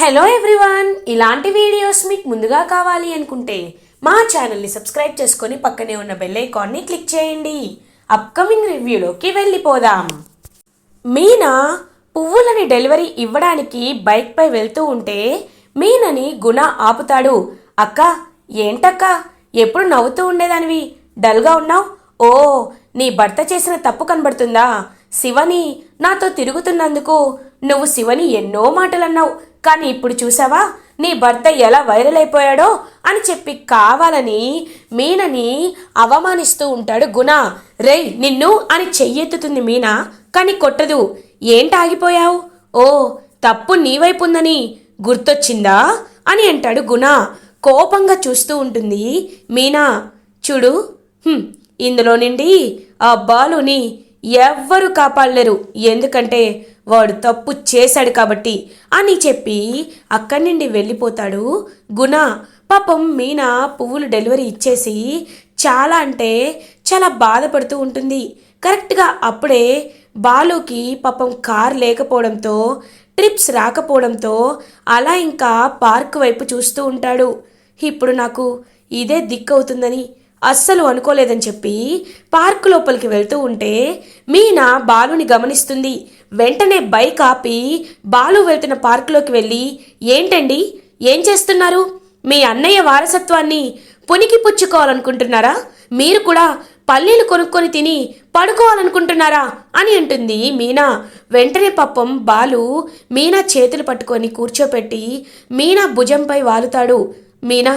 Hello everyone ఇలాంటి videos మీకు ముందుగా కావాలి అనుకుంటే మా ఛానల్ని సబ్స్క్రైబ్ చేసుకొని పక్కనే ఉన్న బెల్ ఐకాన్ని క్లిక్ చేయండి. అప్కమింగ్ రివ్యూలోకి వెళ్ళిపోదాం. మీనా పువ్వులని డెలివరీ ఇవ్వడానికి బైక్పై వెళ్తూ ఉంటే మీనని గుణ ఆపుతాడు. అక్క ఏంటక్క? ఎప్పుడు నవ్వుతూ ఉండేదానివి? డల్గా ఉన్నావు? ఓ నీ భర్త చేసిన తప్పు కనబడుతుందా? శివని నాతో తిరుగుతున్నందుకు నువ్వు శివని ఎన్నో మాటలన్నావు. కానీ ఇప్పుడు చూసావా? నీ భర్త ఎలా వైరల్ అయిపోయాడో అని చెప్పి కావాలని మీనని అవమానిస్తూ ఉంటాడు గుణ. రేయ్ నిన్ను అని చెయ్యెత్తుతుంది మీనా కానీ కొట్టదు. ఏంటి ఆగిపోయావు? ఓ తప్పు నీవైపుందని గుర్తొచ్చిందా? అని అంటాడు గుణ. కోపంగా చూస్తూ ఉంటుంది మీనా. చూడు ఇందులో నుండి ఆ బాలుని ఎవ్వరూ కాపాడలేరు. ఎందుకంటే వాడు తప్పు చేశాడు కాబట్టి అని చెప్పి అక్కడి నుండి వెళ్ళిపోతాడు. గుణ పాపం మీనా పువ్వులు డెలివరీ ఇచ్చేసి చాలా అంటే చాలా బాధపడుతూ ఉంటుంది. కరెక్ట్గా అప్పుడే బాలుకి పాపం కార్ లేకపోవడంతో ట్రిప్స్ రాకపోవడంతో అలా ఇంకా పార్క్ వైపు చూస్తూ ఉంటాడు. ఇప్పుడు నాకు ఇదే దిక్కు అవుతుందని అస్సలు అనుకోలేదని చెప్పి పార్క్ లోపలికి వెళ్తూ ఉంటే మీనా బాలుని గమనిస్తుంది. వెంటనే బైక్ ఆపి బాలు వెళ్తున్న పార్కులోకి వెళ్ళి ఏంటండి? ఏం చేస్తున్నారు? మీ అన్నయ్య వారసత్వాన్ని పునికి పుచ్చుకోవాలనుకుంటున్నారా మీరు కూడా పల్లీలు కొనుక్కొని తిని పడుకోవాలనుకుంటున్నారా? అని అంటుంది మీనా. వెంటనే పాపం బాలు మీనా చేతులు పట్టుకొని కూర్చోపెట్టి మీనా భుజంపై వాలుతాడు. మీనా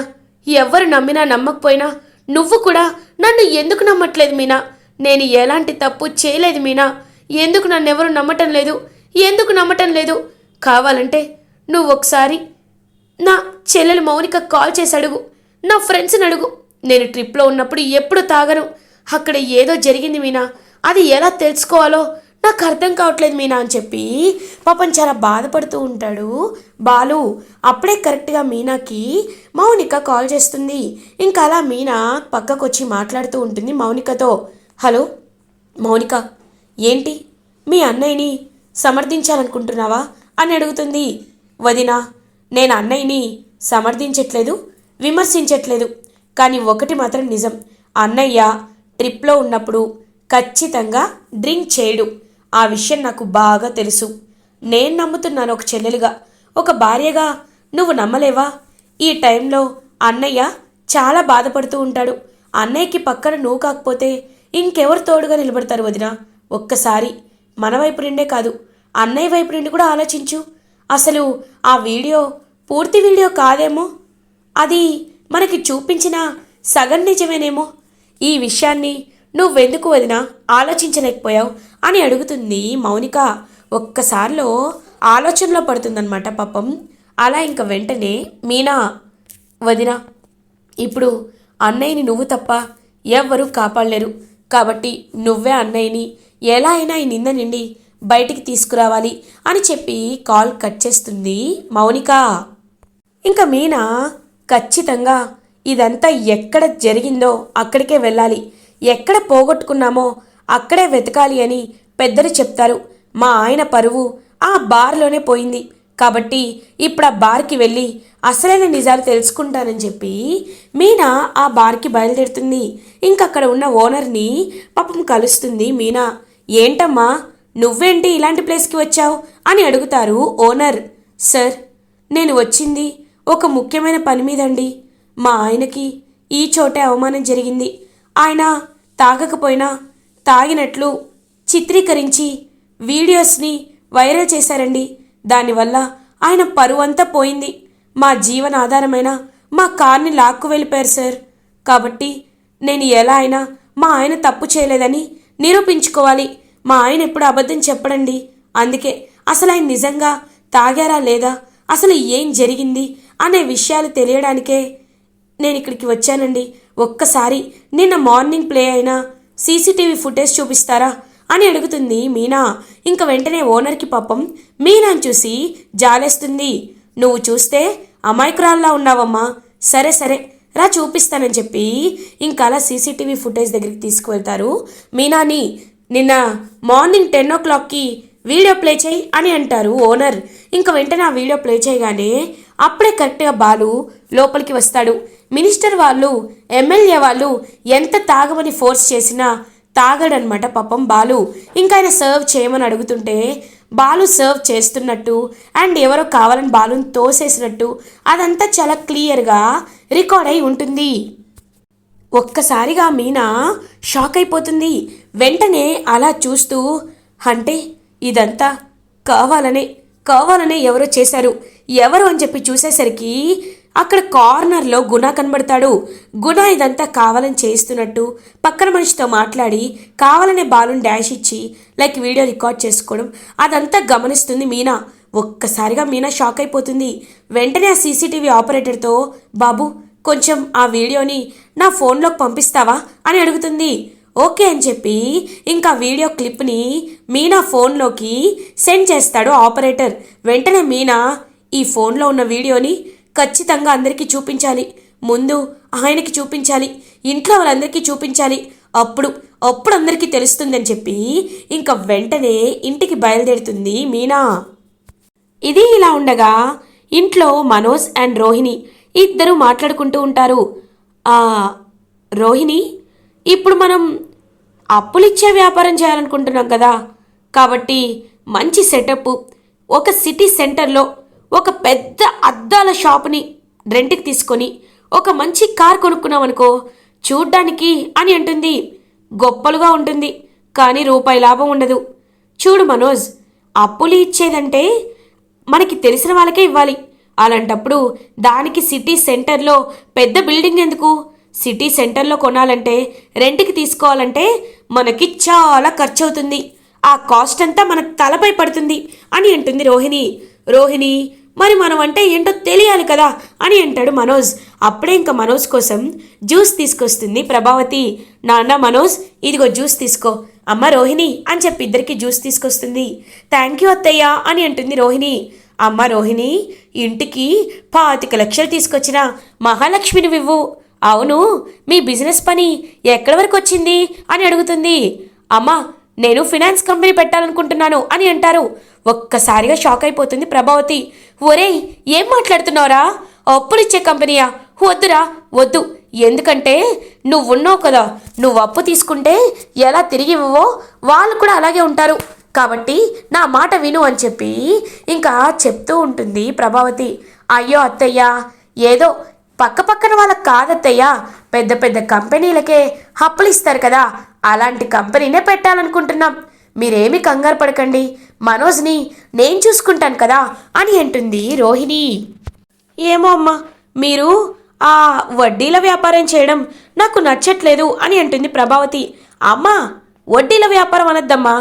ఎవ్వరు నమ్మినా నమ్మకపోయినా నువ్వు కూడా నన్ను ఎందుకు నమ్మట్లేదు మీనా? నేను ఎలాంటి తప్పు చేయలేదు మీనా. ఎందుకు నన్నెవరు నమ్మటం లేదు? ఎందుకు నమ్మటం లేదు? కావాలంటే నువ్వు ఒకసారి నా చెల్లెలు మౌనిక కాల్ చేసి అడుగు. నా ఫ్రెండ్స్ని అడుగు. నేను ట్రిప్లో ఉన్నప్పుడు ఎప్పుడు తాగను. అక్కడ ఏదో జరిగింది మీనా. అది ఎలా తెలుసుకోవాలో నాకు అర్థం కావట్లేదు మీనా అని చెప్పి పాపం చాలా బాధపడుతూ ఉంటాడు. బాలు అప్పుడే కరెక్ట్గా మీనాకి మౌనిక కాల్ చేస్తుంది. ఇంకా అలా మీనా పక్కకు వచ్చి మాట్లాడుతూ ఉంటుంది మౌనికతో. హలో మౌనిక ఏంటి? మీ అన్నయ్యని సమర్థించాలనుకుంటున్నావా? అని అడుగుతుంది. వదినా నేను అన్నయ్యని సమర్థించట్లేదు విమర్శించట్లేదు. కానీ ఒకటి మాత్రం నిజం. అన్నయ్య ట్రిప్లో ఉన్నప్పుడు ఖచ్చితంగా డ్రింక్ చేయడు. ఆ విషయం నాకు బాగా తెలుసు. నేను నమ్ముతున్నాను ఒక చెల్లెలుగా. ఒక భార్యగా నువ్వు నమ్మలేవా? ఈ టైంలో అన్నయ్య చాలా బాధపడుతూ ఉంటాడు. అన్నయ్యకి పక్కన నువ్వు కాకపోతే ఇంకెవరు తోడుగా నిలబడతారు వదిన? ఒక్కసారి మన వైపు నుండే కాదు అన్నయ్య వైపు నుండి కూడా ఆలోచించు. అసలు ఆ వీడియో పూర్తి వీడియో కాదేమో? అది మనకి చూపించిన సగం నిజమేనేమో? ఈ విషయాన్ని నువ్వెందుకు వదినా ఆలోచించలేకపోయావు అని అడుగుతుంది మౌనిక. ఒక్కసారిలో ఆలోచనలో పడుతుందన్నమాట పాపం. అలా ఇంక వెంటనే మీనా వదినా ఇప్పుడు అన్నయ్యని నువ్వు తప్ప ఎవ్వరూ కాపాడలేరు. కాబట్టి నువ్వే అన్నయ్యని ఎలా అయినా ఈ నింద నిండి బయటికి తీసుకురావాలి అని చెప్పి కాల్ కట్ చేస్తుంది మౌనిక. ఇంకా మీనా ఖచ్చితంగా ఇదంతా ఎక్కడ జరిగిందో అక్కడికే వెళ్ళాలి. ఎక్కడ పోగొట్టుకున్నామో అక్కడే వెతకాలి అని పెద్దలు చెప్తారు. మా ఆయన పరువు ఆ బార్లోనే పోయింది. కాబట్టి ఇప్పుడు ఆ బార్కి వెళ్ళి అసలైన నిజాలు తెలుసుకుంటానని చెప్పి మీనా ఆ బార్కి బయలుదేరుతుంది. ఇంకక్కడ ఉన్న ఓనర్ని పాపం కలుస్తుంది మీనా. ఏంటమ్మా నువ్వేంటి ఇలాంటి ప్లేస్కి వచ్చావు? అని అడుగుతారు ఓనర్. సార్ నేను వచ్చింది ఒక ముఖ్యమైన పని మీదండి. మా ఆయనకి ఈ చోటే అవమానం జరిగింది. ఆయన తాగకపోయినా తాగినట్లు చిత్రీకరించి వీడియోస్ని వైరల్ చేశారండి. దానివల్ల ఆయన పరువంతా పోయింది. మా జీవన ఆధారమైన మా కార్ని లాక్కు వెళ్ళిపోయారు సార్. కాబట్టి నేను ఎలా అయినా మా ఆయన తప్పు చేయలేదని నిరూపించుకోవాలి. మా ఆయన ఎప్పుడు అబద్ధం చెప్పడండి. అందుకే అసలు ఆయన నిజంగా తాగారా లేదా? అసలు ఏం జరిగింది? అనే విషయాలు తెలియడానికే నేను ఇక్కడికి వచ్చానండి. ఒక్కసారి నిన్న మార్నింగ్ ప్లే అయిన సీసీటీవీ ఫుటేజ్ చూపిస్తారా అని అడుగుతుంది మీనా. ఇంక వెంటనే ఓనర్కి పాపం మీనాని చూసి జాలేస్తుంది. నువ్వు చూస్తే అమాయకురాల్లా ఉన్నావమ్మా. సరే సరే. రా చూపిస్తానని చెప్పి ఇంకా అలా సీసీటీవీ ఫుటేజ్ దగ్గరికి తీసుకువెళ్తారు. మీనాని నిన్న మార్నింగ్ టెన్ ఓ క్లాక్కి వీడియో ప్లే చేయి అని అంటారు ఓనర్. ఇంకా వెంటనే ఆ వీడియో ప్లే చేయగానే అప్పుడే కరెక్ట్గా బాలు లోపలికి వస్తాడు. మినిస్టర్ వాళ్ళు ఎమ్మెల్యే వాళ్ళు ఎంత తాగమని ఫోర్స్ చేసినా తాగడనమాట పాపం బాలు. ఇంకా ఆయన సర్వ్ చేయమని అడుగుతుంటే బాలు సర్వ్ చేస్తున్నట్టు అండ్ ఎవరో కావాలని బాలుని తోసేసినట్టు అదంతా చాలా క్లియర్గా రికార్డ్ అయి ఉంటుంది. ఒక్కసారిగా మీనా షాక్ అయిపోతుంది. వెంటనే అలా చూస్తూ అంటే ఇదంతా కావాలనే కావాలనే ఎవరో చేశారు. ఎవరు? అని చెప్పి చూసేసరికి అక్కడ కార్నర్లో గుణ కనబడతాడు. గుణ ఇదంతా కావాలని చేస్తున్నట్టు పక్కన మనిషితో మాట్లాడి కావాలనే బాలుని డాష్ ఇచ్చి లైక్ వీడియో రికార్డ్ చేసుకోవడం. అదంతా గమనిస్తుంది మీనా. ఒక్కసారిగా మీనా షాక్ అయిపోతుంది. వెంటనే ఆ సీసీటీవీ ఆపరేటర్తో బాబు కొంచెం ఆ వీడియోని నా ఫోన్లోకి పంపిస్తావా? అని అడుగుతుంది. ఓకే అని చెప్పి ఇంకా వీడియో క్లిప్ని మీనా ఫోన్లోకి సెండ్ చేస్తాడు ఆపరేటర్. వెంటనే మీనా ఈ ఫోన్లో ఉన్న వీడియోని ఖచ్చితంగా అందరికీ చూపించాలి. ముందు ఆయనకి చూపించాలి. ఇంట్లో వాళ్ళందరికీ చూపించాలి. అప్పుడు అప్పుడు అందరికీ తెలుస్తుందని చెప్పి ఇంకా వెంటనే ఇంటికి బయలుదేరుతుంది మీనా. ఇది ఇలా ఉండగా ఇంట్లో మనోజ్ అండ్ రోహిణి ఇద్దరు మాట్లాడుకుంటూ ఉంటారు. రోహిణి ఇప్పుడు మనం అప్పులిచ్చే వ్యాపారం చేయాలనుకుంటున్నాం కదా. కాబట్టి మంచి సెటప్ ఒక సిటీ సెంటర్లో ఒక పెద్ద అద్దాల షాపుని రెంట్కి తీసుకొని ఒక మంచి కార్ కొనుక్కున్నామనుకో చూడ్డానికి అని అంటుంది. గొప్పలుగా ఉంటుంది కానీ రూపాయి లాభం ఉండదు. చూడు మనోజ్ అప్పులు ఇచ్చేదంటే మనకి తెలిసిన వాళ్ళకే ఇవ్వాలి. అలాంటప్పుడు దానికి సిటీ సెంటర్లో పెద్ద బిల్డింగ్ ఎందుకు? సిటీ సెంటర్లో కొనాలంటే రెంట్కి తీసుకోవాలంటే మనకి చాలా ఖర్చు అవుతుంది ఆ కాస్ట్ అంతా మన తలపై పడుతుంది అని అంటుంది రోహిణి. రోహిణి మరి మనం అంటే ఏంటో తెలియాలి కదా అని అంటాడు మనోజ్. అప్పుడే ఇంకా మనోజ్ కోసం జ్యూస్ తీసుకొస్తుంది ప్రభావతి. నాన్న మనోజ్ ఇదిగో జ్యూస్ తీసుకో. అమ్మ రోహిణి అని చెప్పి ఇద్దరికి జ్యూస్ తీసుకొస్తుంది. థ్యాంక్ యూ అత్తయ్య అని అంటుంది రోహిణి. అమ్మ రోహిణి ఇంటికి పాతిక లక్షలు తీసుకొచ్చిన మహాలక్ష్మిని వివ్వు. అవును మీ బిజినెస్ పని ఎక్కడి వరకు వచ్చింది అని అడుగుతుంది. అమ్మా నేను ఫినాన్స్ కంపెనీ పెట్టాలనుకుంటున్నాను అని అంటారు. ఒక్కసారిగా షాక్ అయిపోతుంది ప్రభావతి. ఒరేయ్ ఏం మాట్లాడుతున్నావురా? అప్పులిచ్చే కంపెనీయా? వద్దురా వద్దు. ఎందుకంటే నువ్వు ఉన్నావు కదా నువ్వు అప్పు తీసుకుంటే ఎలా తిరిగి ఇవ్వవో వాళ్ళు కూడా అలాగే ఉంటారు. కాబట్టి నా మాట విను అని చెప్పి ఇంకా చెప్తూ ఉంటుంది ప్రభావతి. అయ్యో అత్తయ్య ఏదో పక్క పక్కన వాళ్ళకి కాదత్తయ్య. పెద్ద పెద్ద కంపెనీలకే అప్పులు ఇస్తారు కదా. అలాంటి కంపెనీనే పెట్టాలనుకుంటున్నాం. మీరేమి కంగారు పడకండి. మనోజ్ని నేను చూసుకుంటాను కదా అని అంటుంది రోహిణి. ఏమో అమ్మా మీరు ఆ వడ్డీల వ్యాపారం చేయడం నాకు నచ్చట్లేదు అని అంటుంది ప్రభావతి. అమ్మా వడ్డీల వ్యాపారం అనద్దమ్మా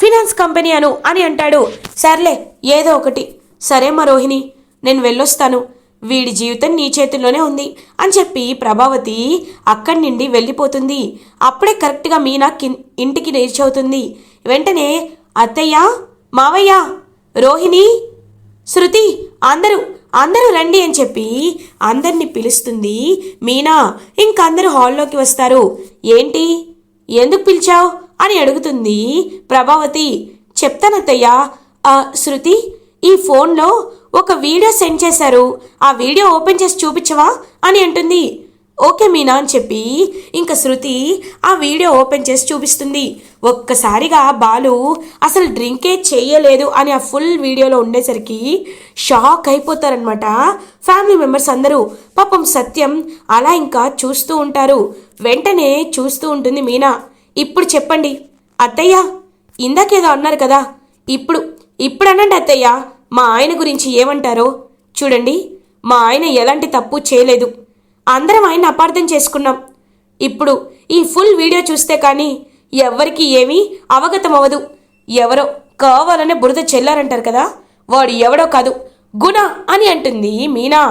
ఫినాన్స్ కంపెనీ అను అని అంటాడు. సర్లే ఏదో ఒకటి. సరే మా రోహిణి నేను వెళ్ళొస్తాను. వీడి జీవితం నీ చేతుల్లోనే ఉంది అని చెప్పి ప్రభావతి అక్కడి నుండి వెళ్ళిపోతుంది. అప్పుడే కరెక్ట్గా మీనా కి ఇంటికి రీచ్ అవుతుంది. వెంటనే అత్తయ్య మావయ్య రోహిణి శృతి అందరూ అందరూ రండి అని చెప్పి అందరిని పిలుస్తుంది మీనా. ఇంక అందరూ హాల్లోకి వస్తారు. ఏంటి? ఎందుకు పిలిచావు? అని అడుగుతుంది ప్రభావతి. చెప్తానత్తయ్యా శృతి ఈ ఫోన్లో ఒక వీడియో సెండ్ చేశారు. ఆ వీడియో ఓపెన్ చేసి చూపించవా? అని అంటుంది. ఓకే మీనా అని చెప్పి ఇంకా శృతి ఆ వీడియో ఓపెన్ చేసి చూపిస్తుంది. ఒక్కసారిగా బాలు అసలు డ్రింకే చేయలేదు అని ఆ ఫుల్ వీడియోలో ఉండేసరికి షాక్ అయిపోతారనమాట ఫ్యామిలీ మెంబర్స్ అందరూ పాపం సత్యం అలా ఇంకా చూస్తూ ఉంటారు. వెంటనే చూస్తూ ఉంటుంది మీనా. ఇప్పుడు చెప్పండి. అత్తయ్య ఇందాకేదో అన్నారు కదా. ఇప్పుడు ఇప్పుడు అనండి అత్తయ్య మా ఆయన గురించి ఏమంటారో? చూడండి. మా ఆయన ఎలాంటి తప్పు చేయలేదు. అందరం ఆయన అపార్థం చేసుకున్నాం. ఇప్పుడు ఈ ఫుల్ వీడియో చూస్తే కానీ ఎవ్వరికి ఏమీ అవగతం అవ్వదు ఎవరో కావాలనే బురద చెల్లారంటారు కదా వాడు ఎవడో కాదు. గుణ అని అంటుంది మీనా.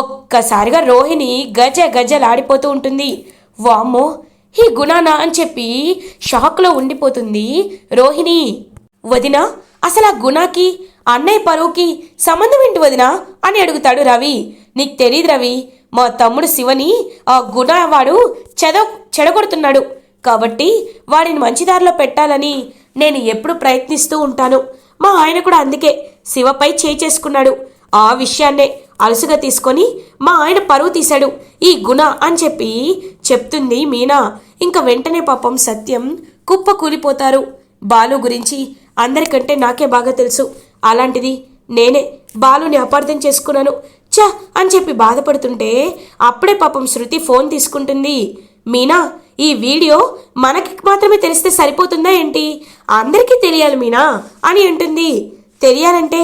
ఒక్కసారిగా రోహిణి గజ గజలాడిపోతూ ఉంటుంది. వామ్మో ఈ గుణానా అని చెప్పి షాక్లో ఉండిపోతుంది రోహిణి. వదినా అసలు ఆ గుణాకి అన్నయ్య పరువుకి సంబంధం ఏంటి వదినా అని అడుగుతాడు రవి. నీకు తెలియదు రవి మా తమ్ముడు శివని ఆ గుణ వాడు చెద చెడగొడుతున్నాడు. కాబట్టి వాడిని మంచి దారిలో పెట్టాలని నేను ఎప్పుడు ప్రయత్నిస్తూ ఉంటాను. మా ఆయన కూడా అందుకే శివపై చేయి చేసుకున్నాడు. ఆ విషయాన్నే అలసుగా తీసుకొని మా ఆయన పరువు తీశాడు. ఈ గుణ అని చెప్పి చెప్తుంది మీనా. ఇంకా వెంటనే పాపం సత్యం కుప్ప కూలిపోతారు. బాలు గురించి అందరికంటే నాకే బాగా తెలుసు. అలాంటిది నేనే బాలుని అపార్థం చేసుకున్నాను. చ అని చెప్పి బాధపడుతుంటే అప్పుడే పాపం శృతి ఫోన్ తీసుకుంటుంది. మీనా ఈ వీడియో మనకి మాత్రమే తెలిస్తే సరిపోతుందా ఏంటి? అందరికీ తెలియాలి మీనా అని అంటుంది. తెలియాలంటే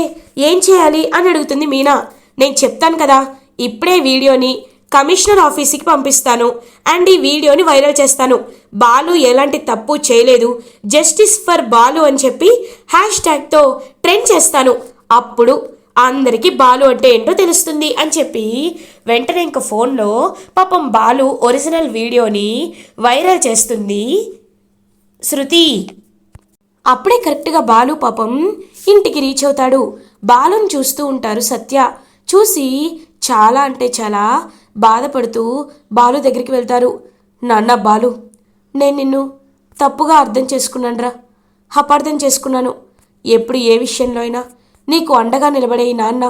ఏం చేయాలి అని అడుగుతుంది మీనా. నేను చెప్తాను కదా ఇప్పుడే వీడియోని కమిషనర్ ఆఫీస్కి పంపిస్తాను అండ్ ఈ వీడియోని వైరల్ చేస్తాను. బాలు ఎలాంటి తప్పు చేయలేదు. జస్టిస్ ఫర్ బాలు అని చెప్పి హ్యాష్ ట్యాగ్తో ట్రెండ్ చేస్తాను. అప్పుడు అందరికీ బాలు అంటే ఏంటో తెలుస్తుంది అని చెప్పి వెంటనే ఇంక ఫోన్లో పాపం బాలు ఒరిజినల్ వీడియోని వైరల్ చేస్తుంది. శృతి అప్పుడే కరెక్ట్గా బాలు పాపం ఇంటికి రీచ్ అవుతాడు. బాలుని చూస్తూ ఉంటారు సత్య. చూసి చాలా అంటే చాలా బాధపడుతూ బాలు దగ్గరికి వెళ్తారు. నాన్న బాలు నేను నిన్ను తప్పుగా అర్థం చేసుకున్నానురా. అపార్థం చేసుకున్నాను. ఎప్పుడు ఏ విషయంలో అయినా నీకు అండగా నిలబడే ఈ నాన్న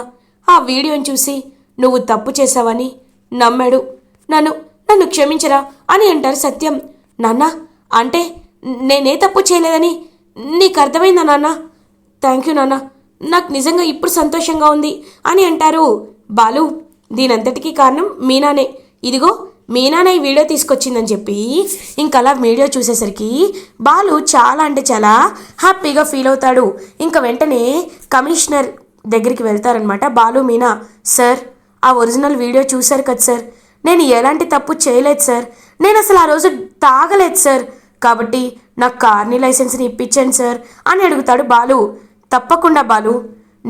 ఆ వీడియోని చూసి నువ్వు తప్పు చేశావని నమ్మాడు. నన్ను నన్ను క్షమించరా అని అంటారు సత్యం. నాన్న అంటే నేనే తప్పు చేయలేదని నీకు అర్థమైందా నాన్న? థ్యాంక్ యూ నాన్న. నాకు నిజంగా ఇప్పుడు సంతోషంగా ఉంది అని అంటారు బాలు. దీనంతటికీ కారణం మీనానే. ఇదిగో మీనానే ఈ వీడియో తీసుకొచ్చిందని చెప్పి ఇంకా అలా వీడియో చూసేసరికి బాలు చాలా అంటే చాలా హ్యాపీగా ఫీల్ అవుతాడు. ఇంకా వెంటనే కమిషనర్ దగ్గరికి వెళ్తారనమాట బాలు మీనా సార్ ఆ ఒరిజినల్ వీడియో చూశారు కదా సార్. నేను ఎలాంటి తప్పు చేయలేదు సార్. నేను అసలు ఆ రోజు తాగలేదు సార్. కాబట్టి నాకు కార్ని లైసెన్స్ని ఇప్పించండి సార్ అని అడుగుతాడు బాలు. తప్పకుండా బాలు.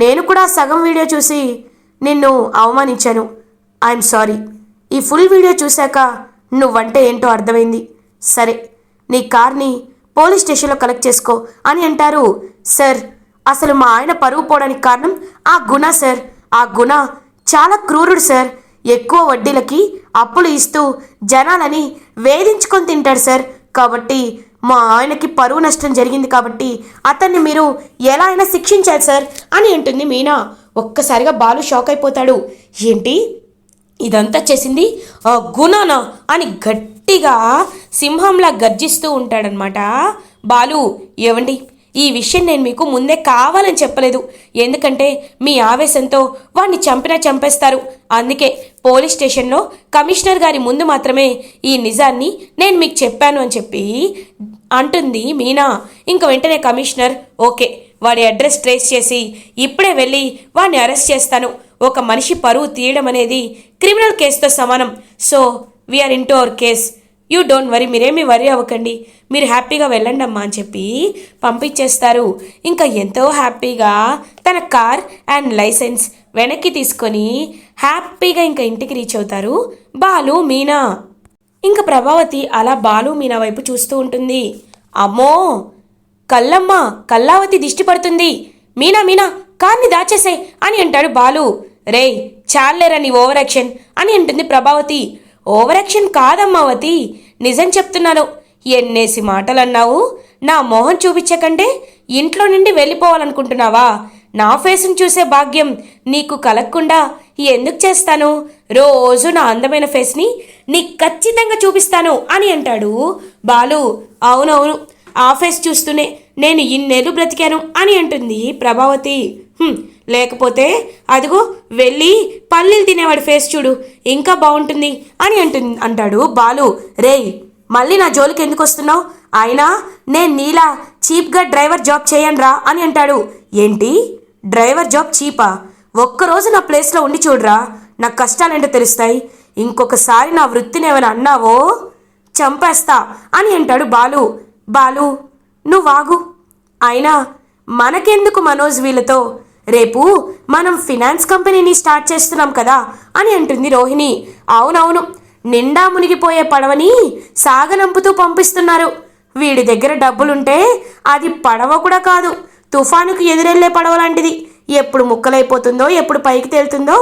నేను కూడా సగం వీడియో చూసి నిన్ను అవమానించాను. I'm sorry. ఈ ఫుల్ వీడియో చూశాక నువ్వంటే ఏంటో అర్థమైంది. సరే నీ కార్ని పోలీస్ స్టేషన్లో కలెక్ట్ చేసుకో అని అంటారు. సార్ అసలు మా ఆయన పరువు పోవడానికి కారణం ఆ గుణ సార్. ఆ గుణ చాలా క్రూరుడు సార్. ఎక్కువ వడ్డీలకి అప్పులు ఇస్తూ జనాలని వేధించుకొని తింటాడు సార్. కాబట్టి మా ఆయనకి పరువు నష్టం జరిగింది కాబట్టి అతన్ని మీరు ఎలా అయినా శిక్షించాలి సార్ అని అంటుంది మీనా. ఒక్కసారిగా బాలు షాక్ అయిపోతాడు. ఏంటి? ఇదంతా చేసింది ఆ గుణనా అని గట్టిగా సింహంలా గర్జిస్తూ ఉంటాడనమాట బాలు ఏవండి? ఈ విషయం నేను మీకు ముందే కావాలని చెప్పలేదు. ఎందుకంటే మీ ఆవేశంతో వాడిని చంపినా చంపేస్తారు. అందుకే పోలీస్ స్టేషన్లో కమిషనర్ గారి ముందు మాత్రమే ఈ నిజాన్ని నేను మీకు చెప్పాను అని చెప్పి అంటుంది మీనా. ఇంక వెంటనే కమిషనర్ ఓకే వాడి అడ్రస్ ట్రేస్ చేసి ఇప్పుడే వెళ్ళి వాడిని అరెస్ట్ చేస్తాను. ఒక మనిషి పరువు తీయడం అనేది క్రిమినల్ కేసుతో సమానం. So we're in to our case you don't worry మీరేమీ వరీ అవ్వకండి. మీరు హ్యాపీగా వెళ్ళండి అమ్మా అని చెప్పి పంపించేస్తారు. ఇంకా ఎంతో హ్యాపీగా తన కార్ అండ్ లైసెన్స్ వెనక్కి తీసుకొని హ్యాపీగా ఇంకా ఇంటికి రీచ్ అవుతారు బాలు మీనా. ఇంకా ప్రభావతి అలా బాలు మీనా వైపు చూస్తూ ఉంటుంది. అమ్మో! కల్లమ్మ కల్లావతి దిష్టి పడుతుంది. మీనా మీనా కార్ని దాచేసే అని అంటాడు బాలు. రేయ్ చాలేరా నీ ఓవర్ యాక్షన్ అని అంటుంది ప్రభావతి. ఓవర్ యాక్షన్ కాదమ్మావతి నిజం చెప్తున్నాను. ఎన్నేసి మాటలు అన్నావు నా మొహం చూపించకంటే ఇంట్లో నుండి వెళ్ళిపోవాలనుకుంటున్నావా? నా ఫేస్ని చూసే భాగ్యం నీకు కలగకుండా ఎందుకు చేస్తాను? రోజు నా అందమైన ఫేస్ని నీకు ఖచ్చితంగా చూపిస్తాను అని అంటాడు. బాలు అవునవును ఆ ఫేస్ చూస్తూనే నేను ఇన్నేళ్ళు బ్రతికాను అని అంటుంది ప్రభావతి. లేకపోతే అదిగో వెళ్ళి పల్లీలు తినేవాడి ఫేస్ చూడు. ఇంకా బాగుంటుంది అని అంటుంది అంటాడు బాలు. రేయ్ మళ్ళీ నా జోలికి ఎందుకు వస్తున్నావు? అయినా నేను నీలా చీప్గా డ్రైవర్ జాబ్ చేయనురా అని అంటాడు. ఏంటి? డ్రైవర్ జాబ్ చీపా? ఒక్కరోజు నా ప్లేస్లో ఉండి చూడరా. నా కష్టాలేంటో తెలుస్తాయి. ఇంకొకసారి నా వృత్తిని ఏమైనా అన్నావో? చంపేస్తా అని అంటాడు బాలు. బాలు నువ్వు వాగు అయినా మనకెందుకు మనోజ్ వీళ్ళతో? రేపు మనం ఫినాన్స్ కంపెనీని స్టార్ట్ చేస్తున్నాం కదా అని అంటుంది రోహిణి. అవునవును నిండా మునిగిపోయే పడవని సాగనంపుతూ పంపిస్తున్నారు. వీడి దగ్గర డబ్బులుంటే అది పడవ కూడా కాదు తుఫానుకు ఎదురెళ్ళే పడవ లాంటిది. ఎప్పుడు ముక్కలైపోతుందో ఎప్పుడు పైకి తేలుతుందో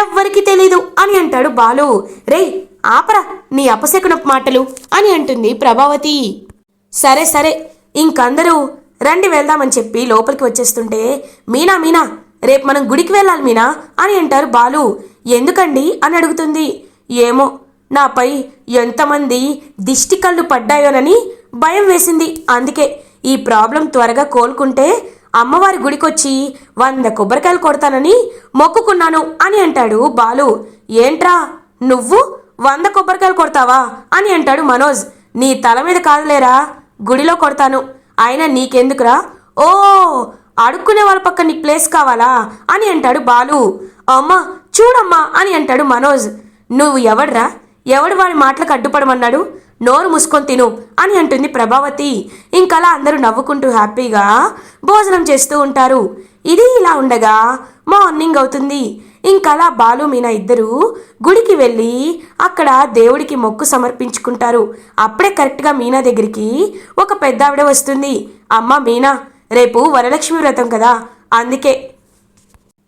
ఎవ్వరికి తెలీదు అని అంటాడు బాలు. రే ఆపరా నీ అపశకునపు మాటలు అని అంటుంది ప్రభావతి. సరే సరే ఇంకందరూ రండి వెళ్దామని చెప్పి లోపలికి వచ్చేస్తుంటే మీనా మీనా రేపు మనం గుడికి వెళ్ళాలి మీనా అని అంటారు బాలు. ఎందుకండి? అని అడుగుతుంది. ఏమో నాపై ఎంతమంది దిష్టి కళ్ళు పడ్డాయోనని భయం వేసింది. అందుకే ఈ ప్రాబ్లం త్వరగా కోలుకుంటే అమ్మవారి గుడికొచ్చి వంద కొబ్బరికాయలు కొడతానని మొక్కుకున్నాను అని అంటాడు బాలు. ఏంట్రా నువ్వు వంద కొబ్బరికాయలు కొడతావా? అని అంటాడు మనోజ్. నీ తల మీద కాదులేరా గుడిలో కొడతాను. అయినా నీకెందుకురా? ఓ అడుక్కునే వాళ్ళ పక్క నీకు ప్లేస్ కావాలా? అని అంటాడు బాలు. అమ్మా చూడమ్మా అని అంటాడు మనోజ్. నువ్వు ఎవడ్రా? ఎవడు వాడి మాటలకు అడ్డుపడమన్నాడు? నోరు మూసుకొని తిను అని అంటుంది ప్రభావతి. ఇంకలా అందరూ నవ్వుకుంటూ హ్యాపీగా భోజనం చేస్తూ ఉంటారు. ఇది ఇలా ఉండగా మార్నింగ్ అవుతుంది. ఇంకలా బాలు మీనా ఇద్దరు గుడికి వెళ్ళి అక్కడ దేవుడికి మొక్కు సమర్పించుకుంటారు. అప్పుడే కరెక్ట్గా మీనా దగ్గరికి ఒక పెద్ద ఆవిడ వస్తుంది. అమ్మ మీనా రేపు వరలక్ష్మి వ్రతం కదా అందుకే.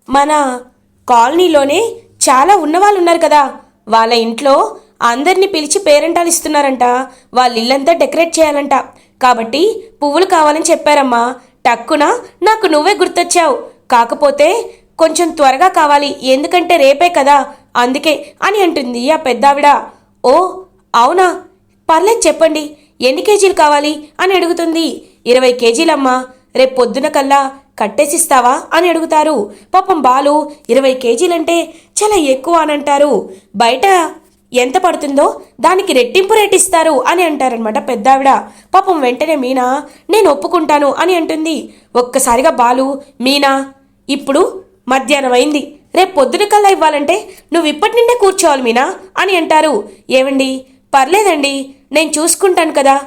మన కాలనీలోనే చాలా ఉన్నవాళ్ళు ఉన్నారు కదా. వాళ్ళ ఇంట్లో అందరినీ పిలిచి పేరెంటాలు ఇస్తున్నారంట. వాళ్ళ ఇల్లంతా డెకరేట్ చేయాలంట. కాబట్టి పువ్వులు కావాలని చెప్పారమ్మా. టక్కున నాకు నువ్వే గుర్తొచ్చావు. కాకపోతే కొంచెం త్వరగా కావాలి. ఎందుకంటే రేపే కదా. అందుకే అని అంటుంది ఆ పెద్దావిడ. ఓ అవునా? పర్లేదు చెప్పండి. ఎన్ని కేజీలు కావాలి? అని అడుగుతుంది. ఇరవై కేజీలమ్మా. రేపు పొద్దున కల్లా కట్టేసిస్తావా? అని అడుగుతారు. పాపం బాలు ఇరవై కేజీలంటే చాలా ఎక్కువ అని అంటారు. బయట ఎంత పడుతుందో దానికి రెట్టింపు రేట్ ఇస్తారు అని అంటారనమాట పెద్దావిడ. పాపం వెంటనే మీనా నేను ఒప్పుకుంటాను అని అంటుంది. ఒక్కసారిగా బాలు మీనా ఇప్పుడు మధ్యాహ్నం అయింది. రేపు పొద్దున కల్లా ఇవ్వాలంటే నువ్వు ఇప్పటి నుండే కూర్చోవాలి మీనా? అని అంటారు. ఏమండి పర్లేదండి. నేను చూసుకుంటాను కదా.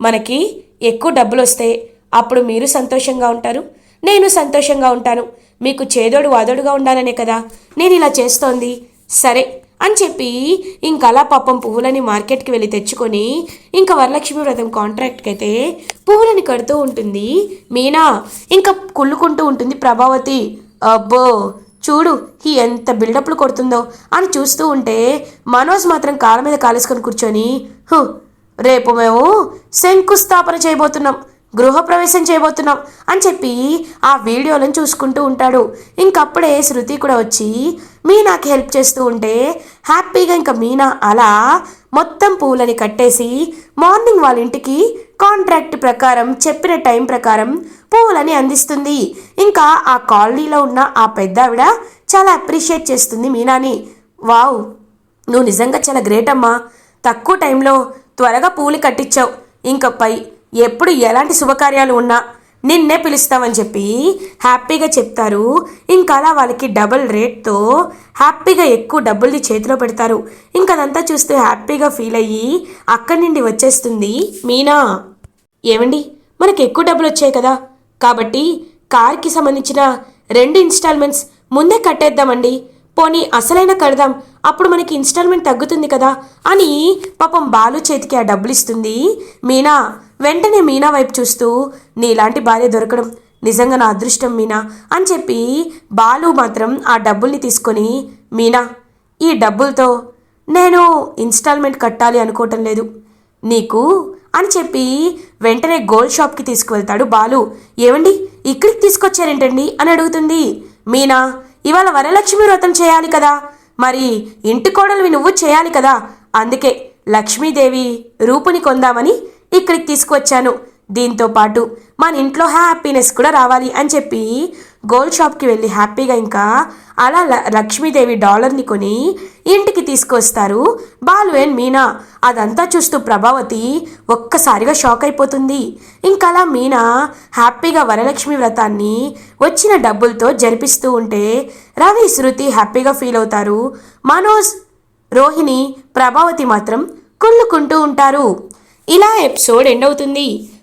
మనకి ఎక్కువ డబ్బులు వస్తే అప్పుడు మీరు సంతోషంగా ఉంటారు. నేను సంతోషంగా ఉంటాను. మీకు చేదోడు వాదోడుగా ఉండాలనే కదా. నేను ఇలా చేస్తోంది. సరే అని చెప్పి ఇంకలా పాపం పువ్వులని మార్కెట్కి వెళ్ళి తెచ్చుకొని ఇంకా వరలక్ష్మి వ్రతం కాంట్రాక్ట్కి అయితే పువ్వులని కడుతూ ఉంటుంది. మీనా ఇంకా కుళ్ళుకుంటూ ఉంటుంది ప్రభావతి. అబ్బో చూడు ఈ ఎంత బిల్డప్లు కొడుతుందో అని చూస్తూ ఉంటే మనోజ్ మాత్రం కాళ్ళ మీద కాలేసుకొని కూర్చొని "హు, రేపు మేము శంకుస్థాపన చేయబోతున్నాం గృహప్రవేశం చేయబోతున్నాం అని చెప్పి ఆ వీడియోలను చూసుకుంటూ ఉంటాడు. ఇంకప్పుడే శృతి కూడా వచ్చి మీనాకి హెల్ప్ చేస్తూ ఉంటే హ్యాపీగా ఇంకా మీనా అలా మొత్తం పూలని కట్టేసి మార్నింగ్ వాళ్ళ ఇంటికి కాంట్రాక్ట్ ప్రకారం చెప్పిన టైం ప్రకారం పువ్వులని అందిస్తుంది. ఇంకా ఆ కాలనీలో ఉన్న ఆ పెద్ద ఆవిడ చాలా అప్రిషియేట్ చేస్తుంది మీనాని. వావ్ నువ్వు నిజంగా చాలా గ్రేట్ అమ్మా. తక్కువ టైంలో త్వరగా పూలు కట్టించావు. ఇంకా పై ఎప్పుడు ఎలాంటి శుభకార్యాలు ఉన్నా నిన్నే పిలుస్తామని చెప్పి హ్యాపీగా చెప్తారు. ఇంకా అలా వాళ్ళకి డబుల్ రేట్తో హ్యాపీగా ఎక్కువ డబ్బుల్ని చేతిలో పెడతారు. ఇంకా అదంతా చూస్తూ హ్యాపీగా ఫీల్ అయ్యి అక్కడి నుండి వచ్చేస్తుంది మీనా. ఏమండి? మనకి ఎక్కువ డబ్బులు వచ్చాయి కదా. కాబట్టి కార్కి సంబంధించిన రెండు ఇన్స్టాల్మెంట్స్ ముందే కట్టేద్దామండి. పోనీ అసలైన కడదాం. అప్పుడు మనకి ఇన్స్టాల్మెంట్ తగ్గుతుంది కదా అని పాపం బాలు చేతికి ఆ డబ్బులు ఇస్తుంది. మీనా వెంటనే మీనా వైపు చూస్తూ నీలాంటి భార్య దొరకడం నిజంగా నా అదృష్టం మీనా అని చెప్పి బాలు మాత్రం ఆ డబ్బుల్ని తీసుకొని మీనా ఈ డబ్బులతో నేను ఇన్స్టాల్మెంట్ కట్టాలి అనుకోవటం లేదు. నీకు అని చెప్పి వెంటనే గోల్డ్ షాప్కి తీసుకువెళ్తాడు బాలు. ఏమండి ఇక్కడికి తీసుకొచ్చారేంటండి? అని అడుగుతుంది. మీనా ఇవాళ వరలక్ష్మి వ్రతం చేయాలి కదా. మరి ఇంటి కోడలివి నువ్వు చేయాలి కదా. అందుకే లక్ష్మీదేవి రూపుని కొందామని ఇక్కడికి తీసుకువచ్చాను. దీంతో పాటు మన ఇంట్లో హ్యాపీనెస్ కూడా రావాలి అని చెప్పి గోల్డ్ షాప్కి వెళ్ళి హ్యాపీగా ఇంకా అలా ల- లక్ష్మీదేవి డాలర్ని కొని ఇంటికి తీసుకొస్తారు. బాలు అండ్ మీనా అదంతా చూస్తూ ప్రభావతి ఒక్కసారిగా షాక్ అయిపోతుంది. ఇంకా అలా మీనా హ్యాపీగా వరలక్ష్మి వ్రతాన్ని వచ్చిన డబ్బులతో జరిపిస్తూ ఉంటే రవి శృతి హ్యాపీగా ఫీల్ అవుతారు. మనోజ్ రోహిణి ప్రభావతి మాత్రం కుళ్ళుకుంటూ ఉంటారు. ఇలా ఎపిసోడ్ ఎండ్ అవుతుంది.